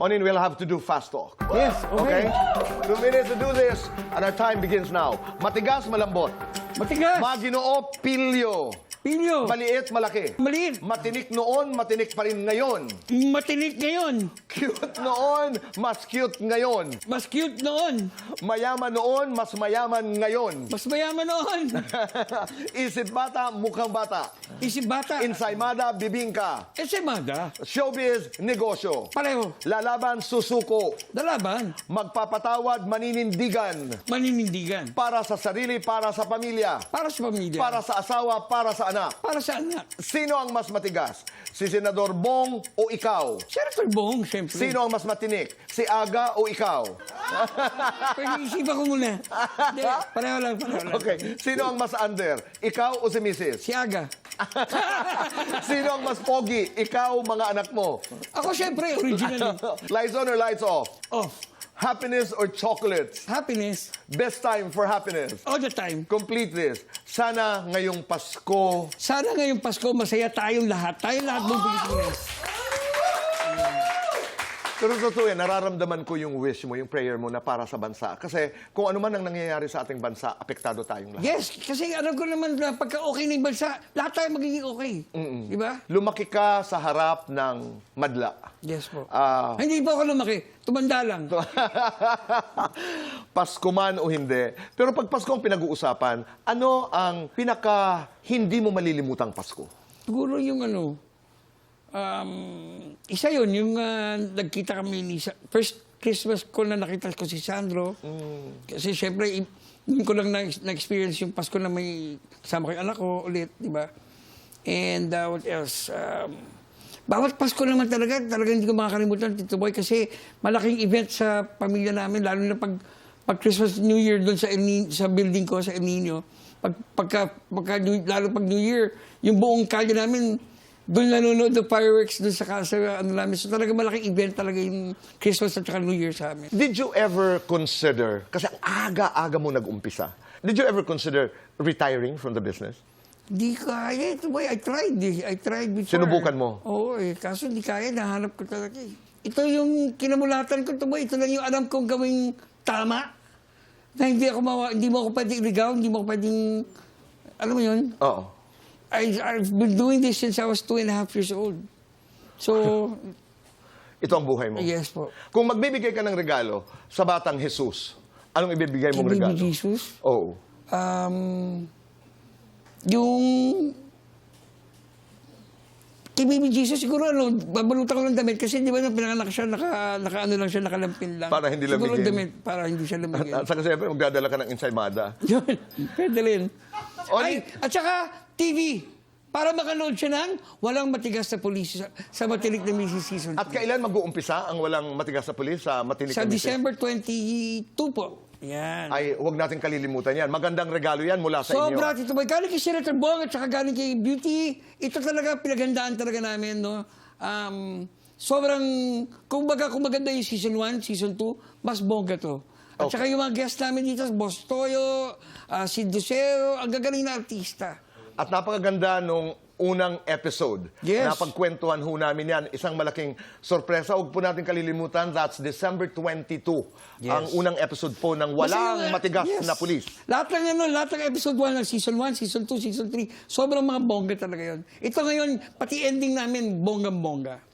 Onin will have to do fast talk. Yes, Okay? okay. Two minutes to do this, and our time begins now. Matigas, malambot. Matigas. Maginoo, pilyo. Pilyo. Maliit, malaki. Maliit. Matinik noon, matinik pa rin ngayon. Matinik ngayon. Cute noon, mas cute ngayon. Mas cute noon. Mayaman noon, mas mayaman ngayon. Mas mayaman noon. Isip bata, mukhang bata. Isip bata. Insaymada, bibingka. Esemada. Showbiz, negosyo. Pareho. Lalaban, susuko. Dalaban. Magpapatawad, maninindigan. Maninindigan. Para sa sarili, para sa pamilya. Para sa pamilya. Para sa asawa, para sa anak. Para sa anak. Sino ang mas matigas? Si Senador Bong o ikaw? Senator Bong, siyempre. Sino ang mas matinik? Si Aga o ikaw? Pwede isipan ko muna. Hindi, pareho lang, pareho lang. Okay. Sino ang mas under? Ikaw o si Mrs.? Si Aga. Sino ang mas pogi? Ikaw, mga anak mo? Ako siyempre, original. lights on or lights off? Off. Happiness or chocolates? Happiness. Best time for happiness. All the time. Complete this. Sana ngayong Pasko, Sana ngayong Pasko, masaya tayong lahat. Tayong lahat ng Pilipinas. Pero totoo yan, nararamdaman ko yung wish mo, yung prayer mo na para sa bansa. Kasi kung ano man ang nangyayari sa ating bansa, apektado tayong lahat. Yes, kasi alam ko naman na pagka okay ng bansa, lahat tayo magiging okay. Di ba? Lumaki ka sa harap ng madla. Yes po. Ah. Hindi po ako lumaki. Tumanda lang. Pasko man o hindi. Pero pag Pasko ang pinag-uusapan, ano ang pinaka hindi mo malilimutang Pasko? Siguro yung ano, um, isa yun, yung ah, nagkita kami ni, Sa- first Christmas ko na nakita ko si Sandro. Kasi syempre, yun ko lang na- na-experience yung Pasko na may kasama ko yung anak ko ulit, di ba? And uh, what else? Um, bawat Pasko naman talaga, talaga hindi ko makakalimutan, Tito Boy, kasi malaking event sa pamilya namin, lalo na pag, pag Christmas, New Year doon sa, El Ni- sa building ko, sa El Nino. Pag, pagka, pagka, lalo pag New Year, yung buong kalye namin, doon nanonood ng fireworks doon sa casa, ano namin. So talaga malaking event talaga yung Christmas at saka New Year sa amin. Did you ever consider, kasi aga-aga mo nag-umpisa, did you ever consider retiring from the business? Di kaya ito boy. I tried eh. I tried before. Sinubukan mo? Oo eh. Kaso di kaya. Nahanap ko talaga eh. Ito yung kinamulatan ko ito boy. Ito lang yung alam kong gawing tama. Na hindi ako mawa, hindi mo ako pwedeng iligaw. Hindi mo ako pwedeng, alam mo yun? Oo. I, I've been doing this since I was two and a half years old. So, Ito ang buhay mo. yes po. Kung magbibigay ka ng regalo sa batang Jesus, anong ibibigay mong regalo? Baby Jesus, Oo. um, yung kay Baby Jesus, siguro ano, babalutan ko ng damit kasi di ba nung pinanganak siya, naka, naka ano lang siya, nakalampin lang. Para hindi Siguro lamigin. damit, para hindi siya At, lamigin. at saka siyempre, magdadala ka ng ensaymada. Yun, pwede rin. O, Ay, at saka, TV. Para makanood siya ng walang matigas na pulis sa, sa matinik na Mrs. Season At kailan mag-uumpisa ang walang matigas sa pulis sa matinik Sa na misis? December 22 po. Yan. Ay, huwag natin kalilimutan yan. Magandang regalo yan mula sa inyo. Sobra, Tito Boy. Galing kay Senator Bong at saka galing kay Beauty. Ito talaga pinagandaan talaga namin, no? Um, sobrang, kung baga, kung maganda yung season 1, season 2, mas bongga to. At Okay. saka yung mga guests namin dito, Boss Toyo, ah, si Lucero, ang gagaling na artista. At napakaganda nung unang episode. Yes. Napagkwentuhan ho namin yan. Isang malaking sorpresa. Huwag po natin kalilimutan, that's December 22. Yes. Ang unang episode po ng Walang uh, Matigas yes. na Pulis. Lahat ng ano, lahat ng episode 1 ng season 1, season 2, season 3, sobrang mga bongga talaga yun. Ito ngayon, pati ending namin, bonggang-bongga.